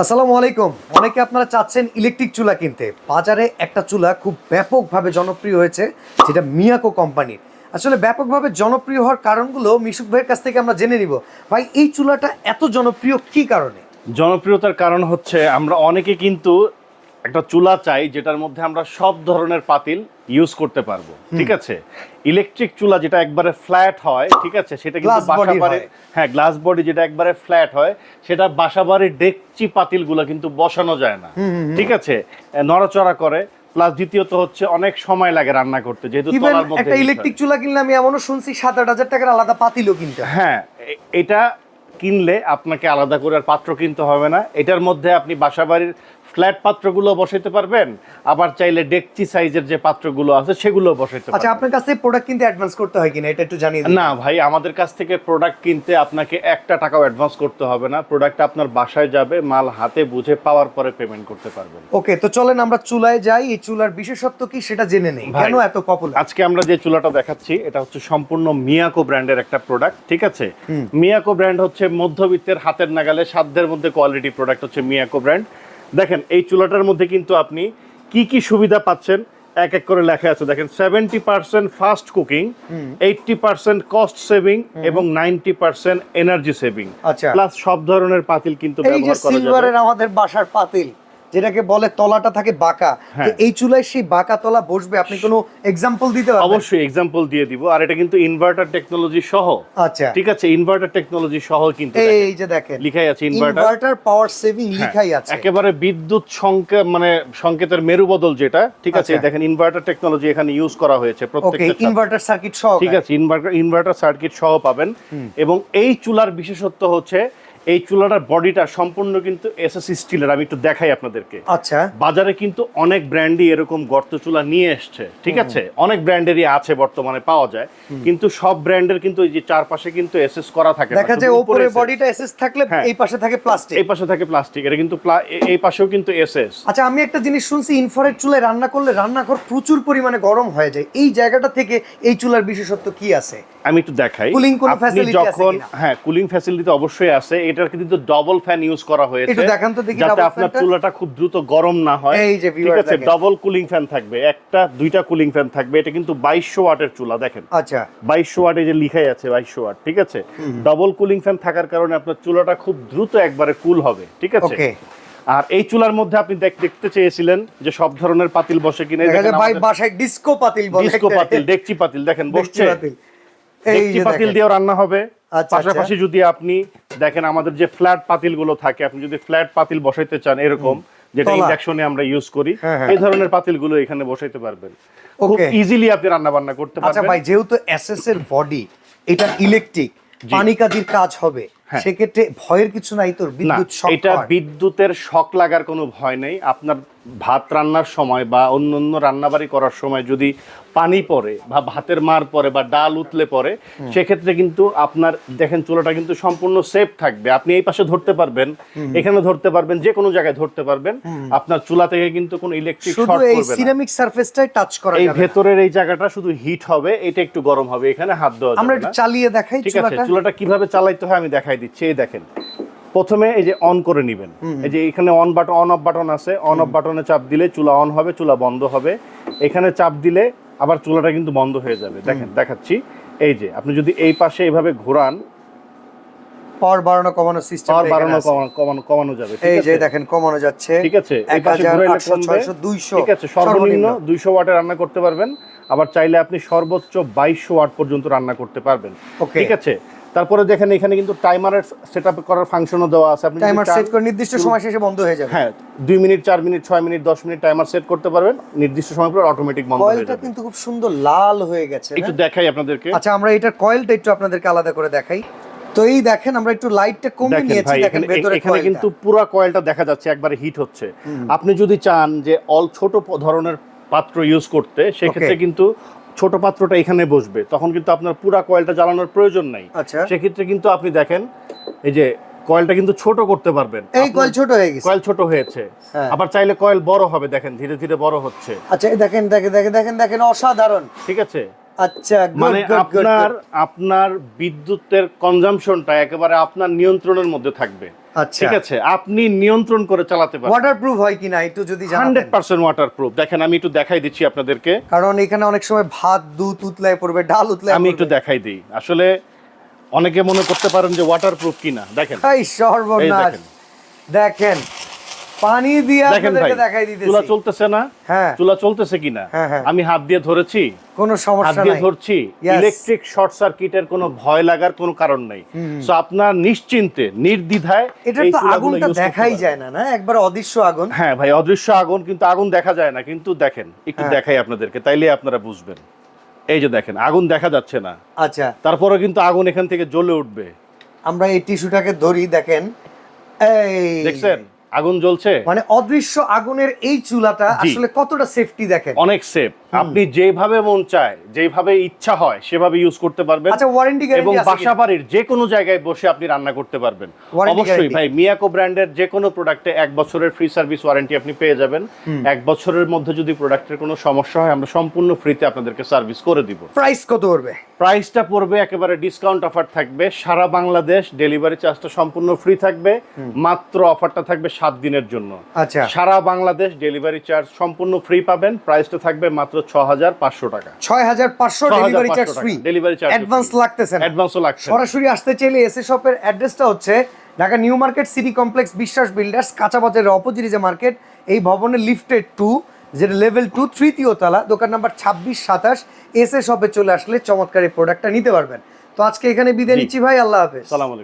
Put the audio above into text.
আসসালামু আলাইকুম। অনেকে আপনারা চাচ্ছেন ইলেকট্রিক চুলা কিনতে। বাজারে একটা চুলা খুব ব্যাপকভাবে জনপ্রিয় হয়েছে, যেটা মিয়াকো কোম্পানির। আসলে ব্যাপকভাবে জনপ্রিয় হওয়ার কারণগুলো মিশুক ভাইয়ের কাছ থেকে আমরা জেনে নিব। ভাই, এই চুলাটা এত জনপ্রিয় কি কারণে? জনপ্রিয়তার কারণ হচ্ছে আমরা অনেকে কিন্তু একটা চুলা চাই যেটার মধ্যে আমরা সব ধরনের পাতিল ইউজ করতে পারব ঠিক আছে? ইলেকট্রিক চুলা যেটা একবারে ফ্ল্যাট হয় ঠিক আছে? সেটা কিন্তু বাসাবাড়ির হয়। গ্লাস বডি যেটা একবারে ফ্ল্যাট হয় সেটা বাসাবাড়ির ডেকচি পাতিলগুলো কিন্তু বসানো যায় না ঠিক আছে? নড়াচড়া করে। প্লাস দ্বিতীয়ত হচ্ছে অনেক সময় লাগে রান্না করতে যেহেতু তলার মধ্যে একটা ইলেকট্রিক চুলা কিনলে আমি এমনও শুনছি সাত আট হাজার টাকার আলাদা পাতিলও কিনতে হ্যাঁ। এটা কিনলে আপনাকে আলাদা করে আর পাত্র কিনতে হবে না। এটার মধ্যে আপনি বাসাবাড়ির ফ্ল্যাট পাত্রগুলো বসাইতে পারবেন আবার চাইলে ডেকচি সাইজের যে পাত্রগুলো আছে সেগুলো বসাইতে পারবেন। আচ্ছা আপনার কাছ প্রোডাক্ট কিনতে অ্যাডভান্স করতে হয় কিনা? এটা একটু জানিয়ে দিন। না ভাই আমাদের কাছ থেকে প্রোডাক্ট কিনতে আপনাকে একটা টাকাও অ্যাডভান্স করতে হবে না। প্রোডাক্ট আপনার বাসায় যাবে মাল হাতে বুঝে পাওয়ার পরে পেমেন্ট করতে পারবেন। ওকে তো চলেন আমরা চুলায় যাই। এই চুলার বিশেষত্ব কি সেটা জেনে নেই। কেন এত পপুলার আজকে আমরা যে চুলাটা দেখাচ্ছি এটা হচ্ছে সম্পূর্ণ মিয়াকো ব্র্যান্ডের একটা প্রোডাক্ট ঠিক আছে? মিয়াকো ব্র্যান্ড হচ্ছে মধ্যবিত্তের হাতের নাগালে সাধ্যের মধ্যে কোয়ালিটি প্রোডাক্ট হচ্ছে মিয়াকো ব্র্যান্ড। দেখেন এই চুলাটার মধ্যে কিন্তু আপনি কি কি সুবিধা পাচ্ছেন? এক এক করে লেখা আছে। দেখেন seventy percent fast cooking eighty percent cost saving এবং নাইনটি পার্সেন্ট এনার্জি সেভিং আচ্ছা। প্লাস সব ধরনের পাতিল কিন্তু ব্যবহার করা যাবে। আমাদের বাসার পাতিল যেটাকে বলে তলাটা থাকে বাঁকা। হ্যাঁ। এই চুলায় সেই বাঁকা তলা বসবে আপনি কোনো এক্সাম্পল দিতে পারবেন? অবশ্যই এক্সাম্পল দিয়ে দিব আর এটা কিন্তু ইনভার্টার টেকনোলজি সহ। আচ্ছা। ঠিক আছে ইনভার্টার টেকনোলজি সহ কিন্তু এই যে দেখেন লিখাই আছে ইনভার্টার ইনভার্টার পাওয়ার সেভিং লিখাই আছে। একেবারে বিদ্যুৎ সংকেত মানে সংকেতের মেরু বদল যেটা ঠিক আছে আচ্ছা। দেখেন ইনভার্টার টেকনোলজি এখানে ইউজ করা হয়েছে প্রত্যেকটা। ইনভার্টার সার্কিট সহ ঠিক আছে ইনভার্টার ইনভার্টার সার্কিট সহ পাবেন। এবং এই চুলার বিশেষত্ব হচ্ছে এই চুলাটার বডিটা সম্পূর্ণ কিন্তু এসএস স্টিলের আমি একটু দেখাই আপনাদেরকে। আচ্ছা। বাজারে কিন্তু অনেক ব্র্যান্ডই এরকম গর্ত চুলা নিয়ে এসছে ঠিক আছে? অনেক ব্র্যান্ডেরই আছে বর্তমানে পাওয়া যায়। কিন্তু সব ব্র্যান্ডের কিন্তু এই যে চারপাশে কিন্তু এসএস করা থাকে দেখা যায় উপরে বডিটা এসএস থাকলে হ্যাঁ। এই পাশে থাকে প্লাস্টিক এই পাশে থাকে প্লাস্টিক এটা কিন্তু এই পাশেও কিন্তু এসএস আচ্ছা আমি একটা জিনিস শুনছি ইনফ্রারেড চুলায় রান্না করলে রান্নাঘর প্রচুর পরিমাণে গরম হয়ে যায়। এই জায়গাটা থেকে এই চুলার বিশেষত্ব কি আছে? আমি একটু দেখাই। Cooling কোনো facility আছে যখন কিনা? হ্যাঁ কুলিং ফ্যাসিলিটি অবশ্যই আছে। এটার কিন্তু ডবল ফ্যান ইউজ করা হয়েছে। একটু দেখান তো দেখি যাতে আপনার চুলাটা খুব দ্রুত গরম না হয়। এই যে ঠিক আছে দেখেন। ডবল কুলিং ফ্যান থাকবে। একটা দুইটা কুলিং ফ্যান থাকবে। এটা কিন্তু বাইশশো ওয়াটের চুলা দেখেন। আচ্ছা। বাইশশো ওয়াট এই যে লিখাই আছে বাইশশো ওয়াট ঠিক আছে? ডবল কুলিং ফ্যান থাকার কারণে আপনার চুলাটা খুব দ্রুত একবারে কুল হবে ঠিক আছে? ওকে আর এই চুলার মধ্যে আপনি দেখ- দেখতে চেয়েছিলেন যে সব ধরনের পাতিল বসে কিনে। দেখা যায় ভাই বাসায় ডিস্কো পাতিল বলে। ডিস্কো পাতিল ডেকচি পাতিল দেখেন বসছে? পাতিল। এই পাতিল। দিয়েও রান্না হবে। আচ্ছা, পাশাপাশি যদি আপনি দেখেন আমাদের যে ফ্ল্যাট পাতিলগুলো থাকে আপনি যদি ফ্ল্যাট পাতিল বসাইতে চান এরকম যেটা ইন্ডাকশনে আমরা ইউজ করি হ্যাঁ, হ্যাঁ। এই ধরনের পাতিলগুলো এখানে বসাইতে পারবেন। খুব. ইজিলি আপনি রান্না বান্না করতে আচ্ছা পারবেন। ভাই যেহেতু এসএস এর বডি এটা ইলেকট্রিক পানি কাজের কাজ হবে। হ্যাঁ। সেক্ষেত্রে ভয়ের কিছু নাই তোর বিদ্যুৎ শক এটা বিদ্যুতের শক লাগার কোনো ভয় নেই। আপনার ভাত রান্নার সময় বা অন্য অন্য রান্নাবাড়ি করার সময় যদি পানি পড়ে বা ভাতের মার পরে বা ডাল উতলে পড়ে সেক্ষেত্রে কিন্তু আপনার দেখেন চুলাটা কিন্তু সম্পূর্ণ সেফ থাকবে। আপনি এই পাশে ধরতে পারবেন এখানে ধরতে পারবেন যে কোনো জায়গায় ধরতে পারবেন। আপনার চুলা থেকে কিন্তু কোনো ইলেকট্রিক শর্ট করবে না। সিরামিক সারফেসটাই টাচ করা এই যাবে। ভেতরের এই জায়গাটা শুধু হিট হবে এটা একটু গরম হবে এখানে হাত দেওয়া আমরা যাবে চালিয়ে দেখাই চুলাটা। চুলাটা কীভাবে চালাইতে হয় আমি দেখাই দিচ্ছি এই দেখেন। প্রথমে এই যে অন করে নেবেন। এই যে এখানে on button on off button আছে। অন অফ বাটনে চাপ দিলে চুলা অন হবে চুলা বন্ধ হবে। এখানে চাপ দিলে আবার চুলাটা কিন্তু বন্ধ হয়ে যাবে। দেখেন দেখাচ্ছি। এই যে আপনি যদি এই পাশে এইভাবে ঘোরান পাওয়ার বাড়ানো কমানো সিস্টেম পাওয়ার বাড়ানো কমানো- কমানো যাবে এই যে দেখেন কমানো যাচ্ছে। ঠিক আছে? এই এক পাশে হাজার ঘুরাইলে আটশো কমবে। ছয়শো দুইশো ঠিক আছে সর্বনিম্ন দুইশো ওয়াটে রান্না করতে পারবেন। আবার চাইলে আপনি সর্বোচ্চ বাইশশো ওয়াট পর্যন্ত রান্না করতে পারবেন. ঠিক আছে? তারপরে দেখেন এখানে কিন্তু টাইমারের সেট আপ করার ফাংশনও দেওয়া আছে। আপনি টাইমার সেট করে নির্দিষ্ট সময় শেষে বন্ধ হয়ে যাবে। হ্যাঁ দুই মিনিট চার মিনিট ছয় মিনিট দশ মিনিট টাইমার সেট করতে পারবেন। নির্দিষ্ট সময় পর অটোমেটিক বন্ধ হয়ে কয়েলটা যাবে। কিন্তু খুব সুন্দর লাল হয়ে গেছে একটু দেখাই আপনাদেরকে। আচ্ছা আমরা এটার কয়েলটা একটু আপনাদেরকে আলাদা করে দেখাই। তো এই দেখেন আমরা একটু লাইটটা কমিয়ে নিয়েছি দেখেন ভেতরে এখানে কিন্তু পুরো কয়েলটা দেখা যাচ্ছে একবারে হিট হচ্ছে। আপনি যদি চান যে অল ছোট ধরনের পাত্র ইউজ করতে সেক্ষেত্রে কিন্তু ছোট পাত্রটা এখানে বসবে। তখন কিন্তু আপনার পুরা কয়েলটা জ্বালানোর প্রয়োজন নাই। আচ্ছা। সেক্ষেত্রে কিন্তু আপনি দেখেন এই যে কয়েলটা কিন্তু ছোট করতে পারবেন। এই কয়েল ছোট হয়ে গেছে। কয়েল ছোট হয়েছে। হ্যাঁ। আবার চাইলে কয়েল বড় হবে দেখেন ধীরে ধীরে বড় হচ্ছে। আচ্ছা এই দেখেন দেখেন দেখেন দেখেন দেখেন অসাধারণ। ঠিক আছে? আচ্ছা মানে আপনার আপনার বিদ্যুতের কনজাম্পশনটা একেবারে আপনার নিয়ন্ত্রণের মধ্যে থাকবে। আচ্ছা। ঠিক আছে আপনি নিয়ন্ত্রণ করে চালাতে পারেন। ওয়াটারপ্রুফ হয় কিনা একটু যদি জানেন হান্ড্রেড পার্সেন্ট ওয়াটারপ্রুফ দেখেন আমি একটু দেখাই দিচ্ছি আপনাদেরকে। কারণ এখানে অনেক সময় ভাত দুধ উতলায় পড়বে ডাল উতলায় আমি একটু দেখাই দিই। আসলে অনেকে মনে করতে পারেন যে ওয়াটারপ্রুফ কিনা। দেখেন। এই সর্বনাশ। দেখেন। পানি দিয়ে আপনাদেরকে দেখাই চুলা চলতেছে না? হ্যাঁ। চুলা চলতেছে কিনা হ্যাঁ, হ্যাঁ। আমি হাত দিয়ে ধরেছি কোনো হাত সমস্যা দিয়ে নাই। ধরছি ইলেকট্রিক শর্ট সার্কিটের কোনো ভয় লাগার কোনো কারণ নাই। সো আপনার নিশ্চিন্তে নির্দ্বিধায় এই তো আগুনটা দেখাই যায় না না? একবার অদৃশ্য আগুন। হ্যাঁ ভাই অদৃশ্য আগুন কিন্তু আগুন দেখা যায় না। কিন্তু দেখেন একটু হ্যাঁ। দেখাই আপনাদেরকে তাইলে আপনারা বুঝবেন। এই যে দেখেন আগুন দেখা যাচ্ছে না। আচ্ছা। তারপরে কিন্তু আগুন এখান থেকে জ্বলে উঠবে। আমরা এই টিস্যুটাকে ধরি দেখেন। এই দেখছেন? আগুন জ্বলছে? মানে অদৃশ্য আগুনের এই চুলাটা আসলে কতটা সেফটি দেখেন? অনেক সেফ আপনি যেভাবে মন চায় যেভাবে ইচ্ছা হয় সেভাবে ইউজ করতে পারবেন। আচ্ছা ওয়ারেন্টি এবং গ্যারান্টি আছে বাসা বাড়ির যে কোনো জায়গায় বসে আপনি রান্না করতে পারবেন। অবশ্যই ভাই মিয়াকো ব্র্যান্ডের যে কোনো প্রোডাক্টে এক বছরের ফ্রি সার্ভিস ওয়ারেন্টি আপনি পেয়ে যাবেন। এক বছরের মধ্যে যদি প্রোডাক্টের কোনো সমস্যা হয় আমরা সম্পূর্ণ ফ্রিতে আপনাদেরকে সার্ভিস করে দিব। প্রাইস কত পড়বে? প্রাইসটা পড়বে একেবারে ডিসকাউন্ট অফার থাকবে। সারা বাংলাদেশ ডেলিভারি চার্জটা সম্পূর্ণ ফ্রি থাকবে। মাত্র অফারটা থাকবে সাত দিনের জন্য। আচ্ছা। সারা বাংলাদেশ ডেলিভারি চার্জ সম্পূর্ণ ফ্রি পাবেন। প্রাইসটা থাকবে মাত্র ছ হাজার পাঁচশো টাকা। ছয় হাজার পাঁচশো delivery charge free. Delivery charge advance লাগতেছে অ্যাডভান্সও লাগছে সরাসরি আসতে চাইলে এসএ শপের অ্যাড্রেসটা হচ্ছে Dhaka new market city complex Biswas builders কাঁচা বাজারের অপোজিট যে মার্কেট এই ভবনের লিফটেড টু যেটা লেভেল টু তৃতীয় তলা দোকান নাম্বার ছাব্বিশ সাতাশ এসএ শপে চলে আসলে চমৎকার এই প্রোডাক্টটা নিতে পারবেন। তো আজকে এখানে বিদায় নিচ্ছি ভাই আল্লাহ হাফেজ। সালাম